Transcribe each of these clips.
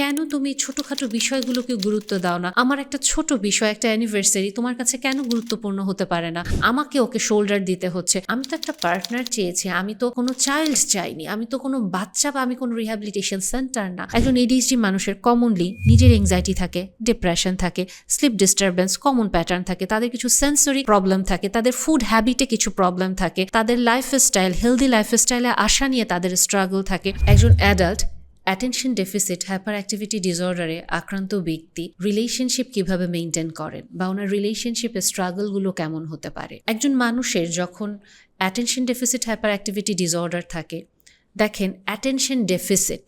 কেন তুমি ছোটখাটো বিষয়গুলোকে গুরুত্ব দাও না? আমার একটা ছোট বিষয়, একটা অ্যানিভার্সারি তোমার কাছে কেন গুরুত্বপূর্ণ হতে পারে না? আমাকে ওকে শোল্ডার দিতে হচ্ছে। আমি তো একটা পার্টনার চেয়েছি, আমি তো কোনো চাইল্ড চাইনি, আমি তো কোনো বাচ্চা বা আমি কোনো রিহ্যাবিলিটেশন সেন্টার না। একজন এডিএইচডি মানুষের কমনলি নিজের এংজাইটি থাকে ডিপ্রেশন থাকে স্লিপ ডিস্টারবেন্স কমন প্যাটার্ন থাকে, তাদের কিছু সেন্সরি প্রবলেম থাকে, তাদের ফুড হ্যাবিটে কিছু প্রবলেম থাকে, তাদের লাইফ স্টাইল হেলদি লাইফ স্টাইলে আশা নিয়ে তাদের স্ট্রাগল থাকে। একজন adult attention deficit hyperactivity ডিসঅর্ডারে আক্রান্ত ব্যক্তি রিলেশনশিপ কীভাবে মেনটেন করেন বা ওনার রিলেশনশিপের স্ট্রাগলগুলো কেমন হতে পারে? একজন মানুষের যখন attention deficit hyperactivity disorder থাকে, দেখেন অ্যাটেনশন ডেফিসিট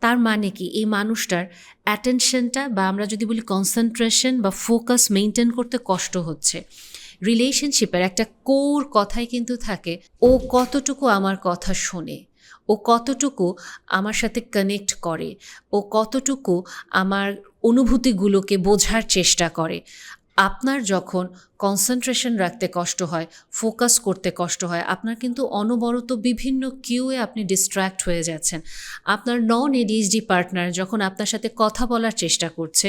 তার মানে কি? এই মানুষটার অ্যাটেনশনটা বা আমরা যদি বলি কনসেন্ট্রেশন বা ফোকাস মেনটেন করতে কষ্ট হচ্ছে। রিলেশনশিপের একটা কোর কথাই কিন্তু থাকে, ও কতটুকু আমার কথা শোনে? ও কতটুকু আমার সাথে কানেক্ট করে, ও কতটুকু আমার অনুভূতিগুলোকে বোঝার চেষ্টা করে। আপনার যখন কনসেন্ট্রেশন রাখতে কষ্ট হয় ফোকাস করতে কষ্ট হয়, আপনার কিন্তু অনবরত বিভিন্ন কিউয়ে আপনি ডিস্ট্র্যাক্ট হয়ে যাচ্ছেন। আপনার নন এডিএইচডি পার্টনার যখন আপনার সাথে কথা বলার চেষ্টা করছে,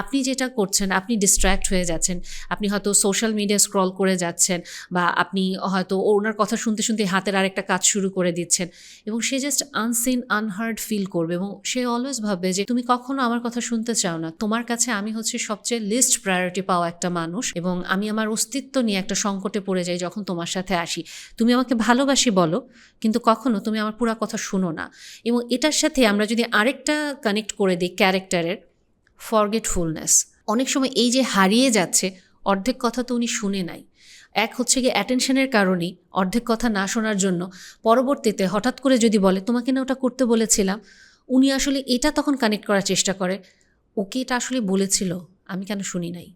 আপনি যেটা করছেন, আপনি ডিস্ট্র্যাক্ট হয়ে যাচ্ছেন। আপনি হয়তো সোশ্যাল মিডিয়া স্ক্রল করে যাচ্ছেন বা আপনি হয়তো ওনার কথা শুনতে শুনতে হাতের আরেকটা কাজ শুরু করে দিচ্ছেন এবং সে জাস্ট আনসিন আনহার্ড ফিল করবে এবং সে অলওয়েজ ভাববে যে, তুমি কখনো আমার কথা শুনতে চাও না। তোমার কাছে আমি হচ্ছে সবচেয়ে লিস্ট প্রায়োরিটি পাওয়া একটা মানুষ এবং আমি আমার অস্তিত্ব নিয়ে একটা সংকটে পড়ে যাই যখন তোমার সাথে আসি। তুমি আমাকে ভালোবাসি বলো, কিন্তু কখনো তুমি আমার পুরা কথা শুনো না। এবং এটার সাথে আমরা যদি আরেকটা কানেক্ট করে দিই ক্যারেক্টারের ফরগেটফুলনেস অনেক সময় এই যে হারিয়ে যাচ্ছে, অর্ধেক কথা তো উনি শুনে নাই। এক হচ্ছে গিয়ে অ্যাটেনশনের কারণেই অর্ধেক কথা না শোনার জন্য পরবর্তীতে হঠাৎ করে যদি বলে, তোমাকে না ওটা করতে বলেছিলাম। উনি আসলে এটা তখন কানেক্ট করার চেষ্টা করে, ওকে এটা আসলে বলেছিল, আমি কেন শুনি নাই?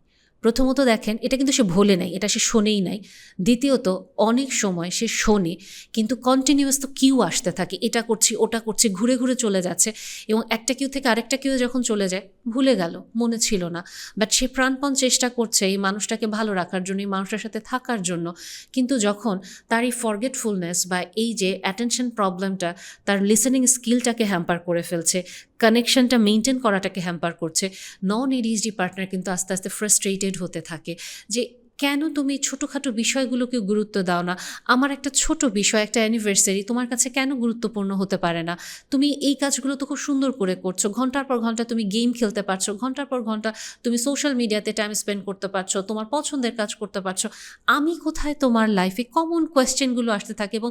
প্রথমত দেখেন, এটা কিন্তু সে ভোলে নাই, এটা সে শোনেই নাই। দ্বিতীয়ত, অনেক সময় সে শোনে, কিন্তু কন্টিনিউয়াস তো কিউ আসতে থাকে, এটা করছি, ওটা করছি, ঘুরে ঘুরে চলে যাচ্ছে এবং একটা কিউ থেকে আরেকটা কিউ যখন চলে যায়, ভুলে গেল, মনে ছিল না। বাট সে প্রাণপণ চেষ্টা করছে এই মানুষটাকে ভালো রাখার জন্য, এই মানুষটার সাথে থাকার জন্য। কিন্তু যখন তার এই ফরগেটফুলনেস বা এই যে অ্যাটেনশন প্রবলেমটা তার লিসেনিং স্কিলটাকে হ্যাম্পার করে ফেলছে কানেকশনটা মেনটেন করাটাকে হ্যাম্পার করছে নন এডিএইচডি পার্টনার কিন্তু আস্তে আস্তে ফ্রাস্ট্রেটেড হতে থাকে যে কেন তুমি ছোটোখাটো বিষয়গুলোকে গুরুত্ব দাও না? আমার একটা ছোট বিষয়, একটা অ্যানিভার্সারি তোমার কাছে কেন গুরুত্বপূর্ণ হতে পারে না? তুমি এই কাজগুলো তো খুব সুন্দর করে করছ। ঘণ্টার পর ঘণ্টা তুমি গেম খেলতে পারছ, ঘণ্টার পর ঘণ্টা তুমি সোশ্যাল মিডিয়াতে টাইম স্পেন্ড করতে পারছ, তোমার পছন্দের কাজ করতে পারছ। আমি কোথায় তোমার লাইফে কমন কোয়েশ্চেনগুলো আসতে থাকে এবং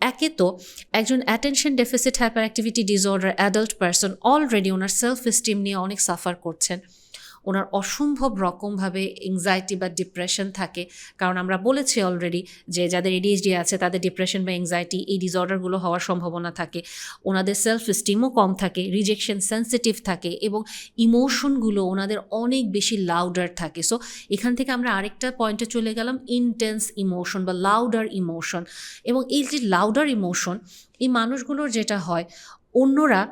একে তো একজন attention deficit hyperactivity disorder adult person already ওনার সেলফ এস্টিম নিয়ে অনেক সাফার করছেন। ওনার অসম্ভব রকমভাবে এংজাইটি বা ডিপ্রেশন থাকে। কারণ আমরা বলেছি অলরেডি যে যাদের এডিএইচডি আছে, তাদের ডিপ্রেশন বা এংজাইটি এই ডিসঅর্ডারগুলো হওয়ার সম্ভাবনা থাকে। ওনাদের সেলফ স্টিমও কম থাকে রিজেকশন সেন্সিটিভ থাকে এবং ইমোশনগুলো ওনাদের অনেক বেশি লাউডার থাকে। সো এখান থেকে আমরা আরেকটা পয়েন্টে চলে গেলাম ইনটেন্স ইমোশন বা লাউডার ইমোশন এবং এই যে লাউডার ইমোশন এই মানুষগুলোর যেটা হয়, অন্যরা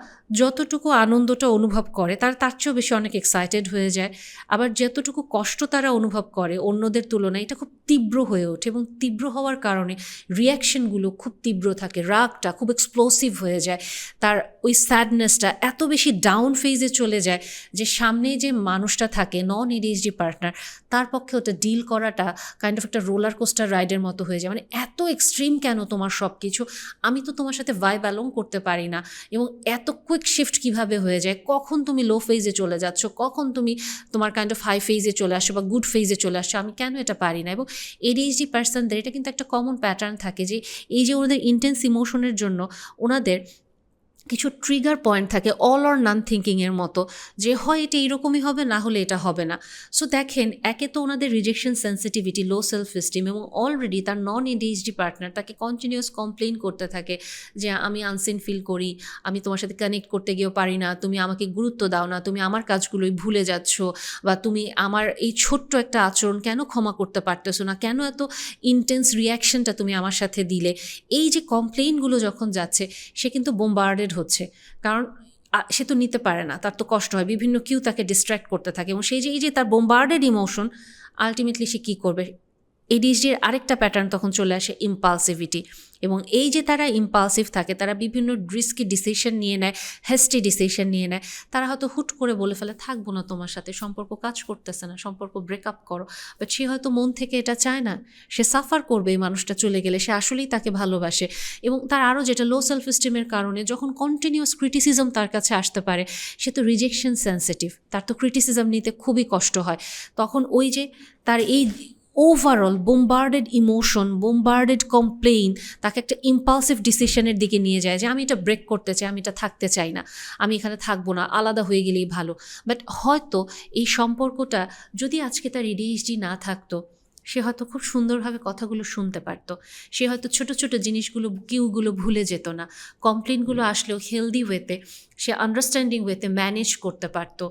যতটুকু আনন্দটা অনুভব করে, তারা, তার চেয়েও বেশি অনেক এক্সাইটেড হয়ে যায়। আবার যতটুকু কষ্ট তারা অনুভব করে অন্যদের তুলনায়, এটা খুব তীব্র হয়ে ওঠে এবং তীব্র হওয়ার কারণে রিয়াকশনগুলো খুব তীব্র থাকে, রাগটা খুব এক্সপ্লোসিভ হয়ে যায়। তার ওই স্যাডনেসটা এত বেশি ডাউন ফেজে চলে যায় যে সামনে যে মানুষটা থাকে নন এডিএইচডি পার্টনার তার পক্ষে ওটা ডিল করাটা কাইন্ড অফ একটা রোলার কোস্টার রাইডের মতো হয়ে যায়। মানে এত এক্সট্রিম কেন তোমার সব কিছু আমি তো তোমার সাথে ভাই ব্যালং করতে পারি না এবং এত কুইক শিফট কীভাবে হয়ে যায়? কখন তুমি লো ফেজে চলে যাচ্ছ? কখন তুমি তোমার কাইন্ড অফ হাই ফেজে চলে আসছো বা গুড ফেজে চলে আসছো? আমি কেন এটা পারি না? এবং এডিএইচডি পার্সনদের এটা কিন্তু একটা কমন প্যাটার্ন থাকে যে এই যে ওনাদের ইন্টেন্স ইমোশনের জন্য ওনাদের কিছু ট্রিগার পয়েন্ট থাকে অল অর নান থিঙ্কিংয়ের মতো, যে হয় এটা এইরকমই হবে, না হলে এটা হবে না। সো দেখেন, একে তো ওনাদের rejection sensitivity low self esteem এবং অলরেডি তার নন এডিএইচডি পার্টনার তাকে কন্টিনিউয়াস কমপ্লেন করতে থাকে যে, আমি আনসিন ফিল করি, আমি তোমার সাথে কানেক্ট করতে গিয়েও পারি না, তুমি আমাকে গুরুত্ব দাও না, তুমি আমার কাজগুলোই ভুলে যাচ্ছ বা তুমি আমার এই ছোট্ট একটা আচরণ কেন ক্ষমা করতে পারতেছো না? কেন এত ইন্টেন্স রিয়াকশনটা তুমি আমার সাথে দিলে? এই যে কমপ্লেনগুলো যখন যাচ্ছে, সে কিন্তু বোম্বার্ডেড হচ্ছে। কারণ সে তো নিতে পারে না, তার তো কষ্ট হয়, বিভিন্ন কিউ তাকে ডিস্ট্র্যাক্ট করতে থাকে এবং সেই যে, এই যে, তার বোম্বার্ডেড ইমোশন আলটিমেটলি সে কী করবে? এডিএইচডির আরেকটা প্যাটার্ন তখন চলে আসে ইম্পালসিভিটি এবং এই যে তারা ইম্পালসিভ থাকে, তারা বিভিন্ন রিস্কি ডিসিশন নিয়ে নেয় হেস্টি ডিসিশন নিয়ে নেয়, তারা হয়তো হুট করে বলে ফেলে, থাকব না তোমার সাথে, সম্পর্ক কাজ করতেছে না, সম্পর্ক ব্রেকআপ করো। বাট সে হয়তো মন থেকে এটা চায় না। সে সাফার করবে এই মানুষটা চলে গেলে, সে আসলেই তাকে ভালোবাসে। এবং তার আরও যেটা লো সেলফ স্টিমের কারণে, যখন কন্টিনিউয়াস ক্রিটিসিজম তার কাছে আসতে পারে, সে তো রিজেকশন সেন্সিটিভ তার তো ক্রিটিসিজম নিতে খুবই কষ্ট হয়। তখন ওই যে তার এই overall bombarded emotion bombarded complain তাকে একটা ইম্পালসিভ ডিসিশনের দিকে নিয়ে যায় যে আমি এটা ব্রেক করতে চাই, আমি এটা থাকতে চাই না, আমি এখানে থাকব না, আলাদা হয়ে গেলেই ভালো। বাট হয়তো এই সম্পর্কটা যদি আজকে তার এডিএইচডি না থাকতো সে হয়তো খুব সুন্দরভাবে কথাগুলো শুনতে পারতো। সে হয়তো ছোট ছোট জিনিসগুলো, কিউগুলো ভুলে যেত না। কমপ্লেনগুলো আসলেও হেলদি ওয়েতে সে আন্ডারস্ট্যান্ডিং ওয়েতে ম্যানেজ করতে পারত।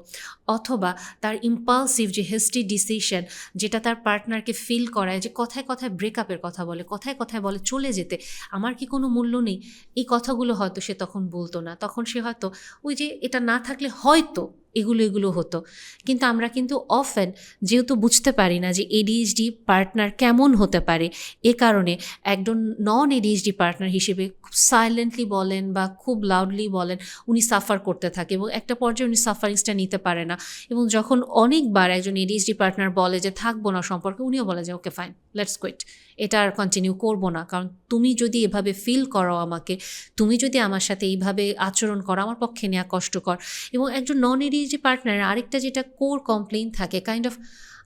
অথবা তার ইম্পালসিভ যে হেস্টি ডিসিশন যেটা তার পার্টনারকে ফিল করায় যে কথায় কথায় ব্রেকআপের কথা বলে, কথায় কথায় বলে চলে যেতে, আমার কি কোনো মূল্য নেই? এই কথাগুলো হয়তো সে তখন বলতো না। তখন সে হয়তো ওই যে এটা না থাকলে হয়তো এগুলো এগুলো হতো। কিন্তু আমরা কিন্তু অফেন যেহেতু বুঝতে পারি না যে এডিএইচডি পার্টনার কেমন হতে পারে, এ কারণে একজন নন এডিএইচডি পার্টনার হিসেবে খুব সাইলেন্টলি বলেন বা খুব লাউডলি বলেন, উনি সাফার করতে থাকে এবং একটা পর্যায়ে উনি সাফারিংসটা নিতে পারে না। এবং যখন অনেকবার একজন এডিএইচডি পার্টনার বলে যে থাকব না সম্পর্কে, উনিও বলে যে, ওকে ফাইন লেটস কুইট এটা আর কন্টিনিউ করব না। কারণ তুমি যদি এভাবে ফিল করো আমাকে, তুমি যদি আমার সাথে এইভাবে আচরণ করো, আমার পক্ষে নেওয়া কষ্টকর। এবং একজন নন এডিএইচডি পার্টনার আরেকটা যেটা কোর কমপ্লেন থাকে কাইন্ড অফ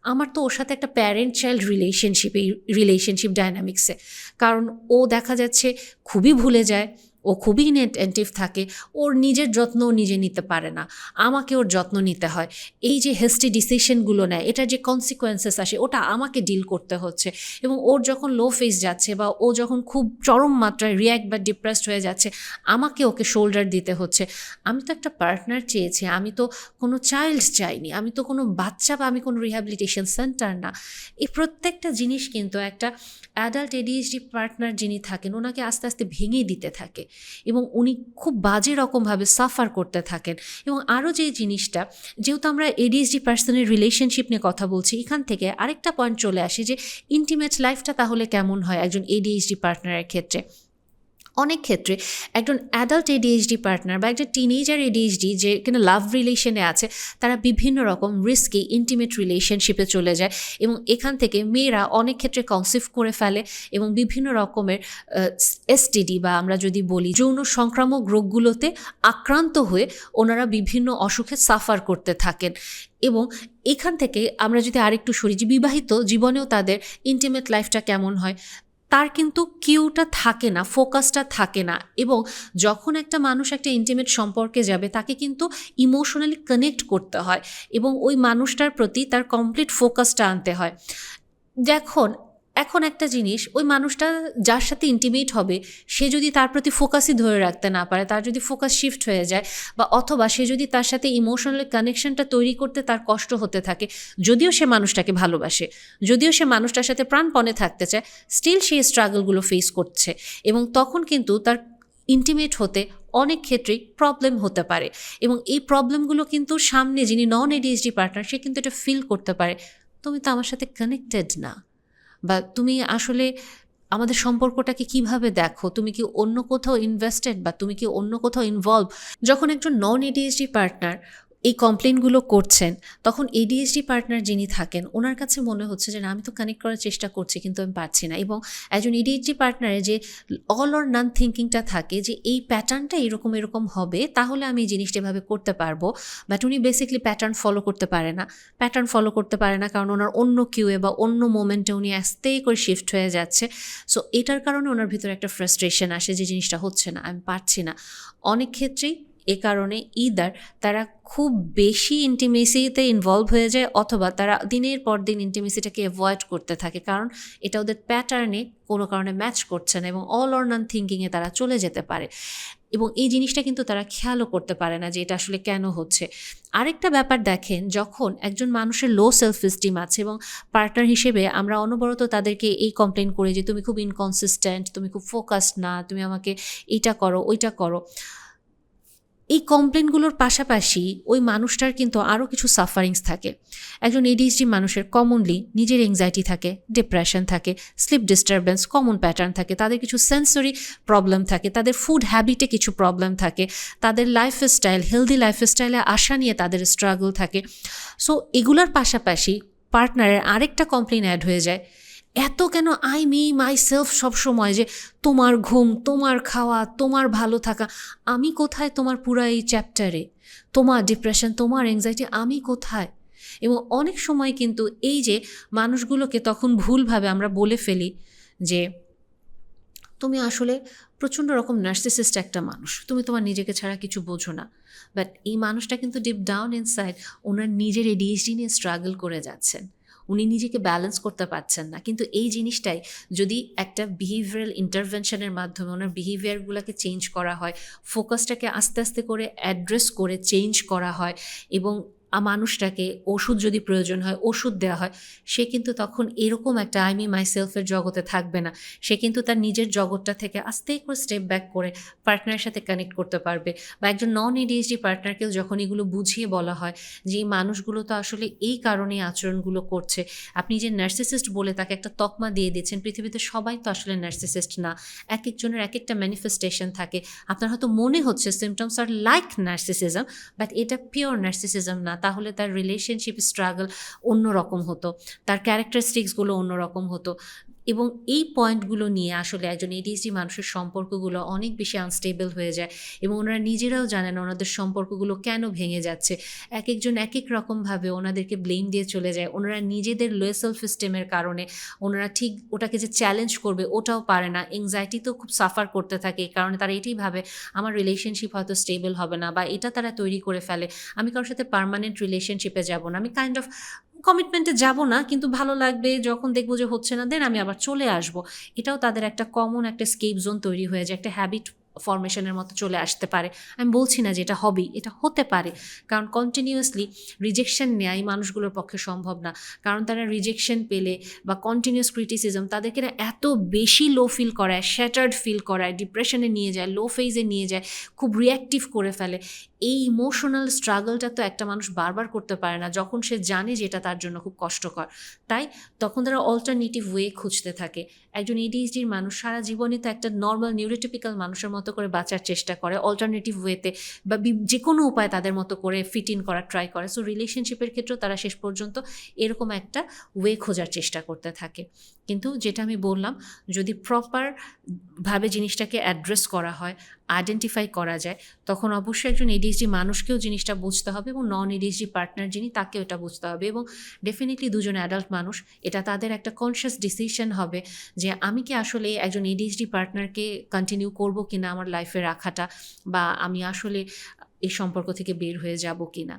আমার তো ওর সাথে একটা প্যারেন্ট চাইল্ড রিলেশনশিপ এই রিলেশনশিপ ডায়নামিক্সে কারণ ও দেখা যাচ্ছে খুবই ভুলে যায় ও খুবই অ্যাটেন্টিভ থাকে। ওর নিজের যত্নও নিজে নিতে পারে না। আমাকে ওর যত্ন নিতে হয়। এই যে হেস্টি ডিসিশনগুলো নেয় এটার যে কনসিকোয়েন্সেস আসে, ওটা আমাকে ডিল করতে হচ্ছে। এবং ওর যখন লো ফেস যাচ্ছে বা ও যখন খুব চরম মাত্রায় রিয়্যাক্ট বা ডিপ্রেসড হয়ে যাচ্ছে, আমাকে ওকে শোল্ডার দিতে হচ্ছে। আমি তো একটা পার্টনার চেয়েছি, আমি তো কোনো চাইল্ড চাইনি, আমি তো কোনো বাচ্চা বা আমি কোনো রিহ্যাবিলিটেশন সেন্টার না। এই প্রত্যেকটা জিনিস কিন্তু একটা অ্যাডাল্ট এডিএসডি পার্টনার যিনি থাকেন, ওনাকে আস্তে আস্তে ভেঙে দিতে থাকে। এবং উনি খুব বাজে রকমভাবে সাফার করতে থাকেন। এবং আরও যে জিনিসটা, যেহেতু আমরা এডিএসডি পার্সনের রিলেশনশিপ নিয়ে কথা বলছি, এখান থেকে আরেকটা পয়েন্ট চলে আসে যে ইন্টিমেট লাইফটা তাহলে কেমন হয় একজন এডিএসডি পার্টনারের ক্ষেত্রে? অনেক ক্ষেত্রে একজন অ্যাডাল্ট এডিএইচডি পার্টনার বা একটা টিনেজার এডিএইচডি যে কিনা লাভ রিলেশনে আছে, তারা বিভিন্ন রকম রিস্কি ইন্টিমেট রিলেশনশিপে চলে যায় এবং এখান থেকে মেয়েরা অনেক ক্ষেত্রে কনসিভ করে ফেলে এবং বিভিন্ন রকমের এসটিডি বা আমরা যদি বলি যৌন সংক্রামক রোগগুলোতে আক্রান্ত হয়ে ওনারা বিভিন্ন অসুখে সাফার করতে থাকেন। এবং এখান থেকে আমরা যদি আরেকটু সরি যে বিবাহিত জীবনেও তাদের ইন্টিমেট লাইফটা কেমন হয় তার কিন্তু কিউটা থাকে না, ফোকাসটা থাকে না এবং যখন একটা মানুষ একটা ইন্টিমেট সম্পর্কে যাবে, তাকে কিন্তু ইমোশনালি কানেক্ট করতে হয় এবং ওই মানুষটার প্রতি তার কমপ্লিট ফোকাসটা আনতে হয়। যখন এখন একটা জিনিস, ওই মানুষটা যার সাথে ইন্টিমেট হবে, সে যদি তার প্রতি ফোকাসই ধরে রাখতে না পারে, তার যদি ফোকাস শিফট হয়ে যায়, বা অথবা সে যদি তার সাথে ইমোশনাল কানেকশনটা তৈরি করতে তার কষ্ট হতে থাকে, যদিও সে মানুষটাকে ভালোবাসে, যদিও সে মানুষটার সাথে প্রাণপণে থাকতে চায় স্টিল সেই স্ট্রাগলগুলো ফেস করছে, এবং তখন কিন্তু তার ইন্টিমেট হতে অনেক ক্ষেত্রেই প্রবলেম হতে পারে, এবং এই প্রবলেমগুলো কিন্তু সামনে যিনি নন এডিএইচডি পার্টনার সে কিন্তু এটা ফিল করতে পারে, তুমি তো আমার সাথে কানেক্টেড না। বা তুমি আসলে আমাদের সম্পর্কটাকে কীভাবে দেখো? তুমি কি অন্য কোথাও ইনভেস্টেড বা তুমি কি অন্য কোথাও ইনভলভ যখন একজন নন এডিএসডি পার্টনার এই কমপ্লেনগুলো করছেন, তখন এডিএইচডি পার্টনার যিনি থাকেন, ওনার কাছে মনে হচ্ছে যে, না, আমি তো কানেক্ট করার চেষ্টা করছি, কিন্তু আমি পারছি না। এবং একজন এডিএইচডি পার্টনারে যে অল অর নান থিঙ্কিংটা থাকে, যে এই প্যাটার্নটা এরকম এরকম হবে, তাহলে আমি এই জিনিসটা এভাবে করতে পারব। বাট উনি বেসিকলি প্যাটার্ন ফলো করতে পারে না। প্যাটার্ন ফলো করতে পারে না, কারণ ওনার অন্য কিউয়ে বা অন্য মোমেন্টে উনি আস্তেই করে শিফট হয়ে যাচ্ছে। সো এটার কারণে ওনার ভিতরে একটা ফ্রাস্ট্রেশন আসে যে, জিনিসটা হচ্ছে না, আমি পারছি না। অনেক ক্ষেত্রেই এ কারণে ইদার তারা খুব বেশি ইন্টিমেসিতে ইনভলভ হয়ে যায় অথবা তারা দিনের পর দিন ইন্টিমেসিটাকে অ্যাভয়েড করতে থাকে। কারণ এটা ওদের প্যাটার্নে কোনো কারণে ম্যাচ করছে না এবং অল অর নান থিঙ্কিংয়ে তারা চলে যেতে পারে। এবং এই জিনিসটা কিন্তু তারা খেয়ালও করতে পারে না যে এটা আসলে কেন হচ্ছে। আরেকটা ব্যাপার দেখেন, যখন একজন মানুষের লো সেলফ এস্টিম আছে এবং পার্টনার হিসেবে আমরা অনবরত তাদেরকে এই কমপ্লেন করি যে, তুমি খুব ইনকনসিস্টেন্ট তুমি খুব ফোকাসড না, তুমি আমাকে এইটা করো, ওইটা করো। এই কমপ্লেনগুলোর পাশাপাশি ওই মানুষটার কিন্তু আরও কিছু সাফারিংস থাকে। একজন এডিএইচডি মানুষের কমনলি নিজের এংজাইটি থাকে ডিপ্রেশন থাকে স্লিপ ডিস্টারবেন্স কমন প্যাটার্ন থাকে, তাদের কিছু সেন্সরি প্রবলেম থাকে, তাদের ফুড হ্যাবিটে কিছু প্রবলেম থাকে, তাদের লাইফস্টাইল হেলদি লাইফস্টাইলে আসা নিয়ে তাদের স্ট্রাগল থাকে। সো এগুলোর পাশাপাশি পার্টনারের আরেকটা কমপ্লেন অ্যাড হয়ে যায় এত কেন আই মি মাই সেলফ সবসময় যে তোমার ঘুম, তোমার খাওয়া, তোমার ভালো থাকা, আমি কোথায় তোমার পুরা এই চ্যাপ্টারে তোমার ডিপ্রেশন তোমার এংজাইটি আমি কোথায়? এবং অনেক সময় কিন্তু এই যে মানুষগুলোকে তখন ভুলভাবে আমরা বলে ফেলি যে, তুমি আসলে প্রচণ্ড রকম নার্সিসিস্ট একটা মানুষ। তুমি তোমার নিজেকে ছাড়া কিছু বোঝো না। বাট এই মানুষটা কিন্তু ডিপ ডাউন ইনসাইড ওনার নিজের এডিএইচডি নিয়ে স্ট্রাগল করে যাচ্ছেন। উনি নিজেকে ব্যালেন্স করতে পারছেন না। কিন্তু এই জিনিসটাই যদি একটা বিহেভিয়ারাল ইন্টারভেনশনের মাধ্যমে ওনার বিহেভিয়ারগুলোকে চেঞ্জ করা হয় ফোকাসটাকে আস্তে আস্তে করে অ্যাড্রেস করে চেঞ্জ করা হয় এবং মানুষটাকে ওষুধ যদি প্রয়োজন হয়, ওষুধ দেওয়া হয়, সে কিন্তু তখন এরকম একটা আইমি মাই সেলফের জগতে থাকবে না। সে কিন্তু তার নিজের জগৎটা থেকে আস্তে করে স্টেপ ব্যাক করে পার্টনারের সাথে কানেক্ট করতে পারবে। বা একজন নন এডিএসডি পার্টনারকেও যখন এগুলো বুঝিয়ে বলা হয় যে, এই মানুষগুলো তো আসলে এই কারণেই আচরণগুলো করছে। আপনি যে নার্সিসিস্ট বলে তাকে একটা তকমা দিয়ে দিচ্ছেন, পৃথিবীতে সবাই তো আসলে নার্সিসিস্ট না। এক একজনের এক একটা ম্যানিফেস্টেশন থাকে। আপনার হয়তো মনে হচ্ছে symptoms are like narcissism but এটা পিওর নার্সিসিজম না। তাহলে তার রিলেশনশিপ স্ট্রাগল অন্যরকম হতো তার ক্যারেক্টারিস্টিক্সগুলো অন্যরকম হতো। এবং এই পয়েন্টগুলো নিয়ে আসলে একজন এডিএসডি মানুষের সম্পর্কগুলো অনেক বেশি আনস্টেবল হয়ে যায় এবং ওনারা নিজেরাও জানেন ওনাদের সম্পর্কগুলো কেন ভেঙে যাচ্ছে। এক একজন এক এক রকমভাবে ওনাদেরকে ব্লেম দিয়ে চলে যায়। ওনারা নিজেদের লো সেলফ সিস্টেমের কারণে ওনারা ঠিক ওটাকে যে চ্যালেঞ্জ করবে ওটাও পারে না। এংজাইটি তো খুব সাফার করতে থাকে কারণে তারা এটাই ভাবে, আমার রিলেশনশিপ হয়তো স্টেবল হবে না বা এটা তারা তৈরি করে ফেলে। আমি কারোর সাথে পার্মানেন্ট রিলেশনশিপে যাব না। আমি কাইন্ড অফ কমিটমেন্টে যাব না, কিন্তু ভালো লাগবে, যখন দেখব যে হচ্ছে না দেন আমি আবার চলে আসব। এটাও তাদের একটা কমন একটা স্কেপ জোন তৈরি হয়ে যায়, একটা হ্যাবিট ফরমেশনের মতো চলে আসতে পারে। আমি বলছি না যে এটা হবেই এটা হতে পারে। কারণ কন্টিনিউয়াসলি রিজেকশন নেয় মানুষগুলোর পক্ষে সম্ভব না। কারণ তারা রিজেকশন পেলে বা কন্টিনিউয়াস ক্রিটিসিজম তাদেরকে না এত বেশি লো ফিল করায় শ্যাটার্ড ফিল করায় ডিপ্রেশনে নিয়ে যায় লো ফেজে নিয়ে যায়, খুব রিয়াক্টিভ করে ফেলে। এই ইমোশনাল স্ট্রাগলটা তো একটা মানুষ বারবার করতে পারে না, যখন সে জানে যে এটা তার জন্য খুব কষ্টকর। তাই তখন তারা অল্টারনেটিভ ওয়ে খুঁজতে থাকে। একজন এডিএইচডির মানুষ সারা জীবনে তো একটা নর্মাল নিউরোটিপিক্যাল মানুষের মতো করে বাঁচার চেষ্টা করে অল্টারনেটিভ ওয়েতে বা যে কোনো উপায় তাদের মতো করে ফিট ইন করার ট্রাই করে। সো রিলেশনশিপের ক্ষেত্রেও তারা শেষ পর্যন্ত এরকম একটা ওয়ে খোঁজার চেষ্টা করতে থাকে। কিন্তু যেটা আমি বললাম, যদি প্রপার ভাবে জিনিসটাকে অ্যাড্রেস করা হয় আইডেন্টিফাই করা যায়, তখন অবশ্যই একজন এডিএইচডি মানুষকেও জিনিসটা বুঝতে হবে এবং নন এডিএইচডি পার্টনার যিনি, তাকেও এটা বুঝতে হবে এবং ডেফিনেটলি দুজন অ্যাডাল্ট মানুষ, এটা তাদের একটা কনসিয়াস ডিসিশন হবে যে আমি কি আসলে একজন এডিএইচডি পার্টনারকে কন্টিনিউ করব কিনা আমার লাইফে রাখাটা বা আমি আসলে এই সম্পর্ক থেকে বের হয়ে যাব কিনা?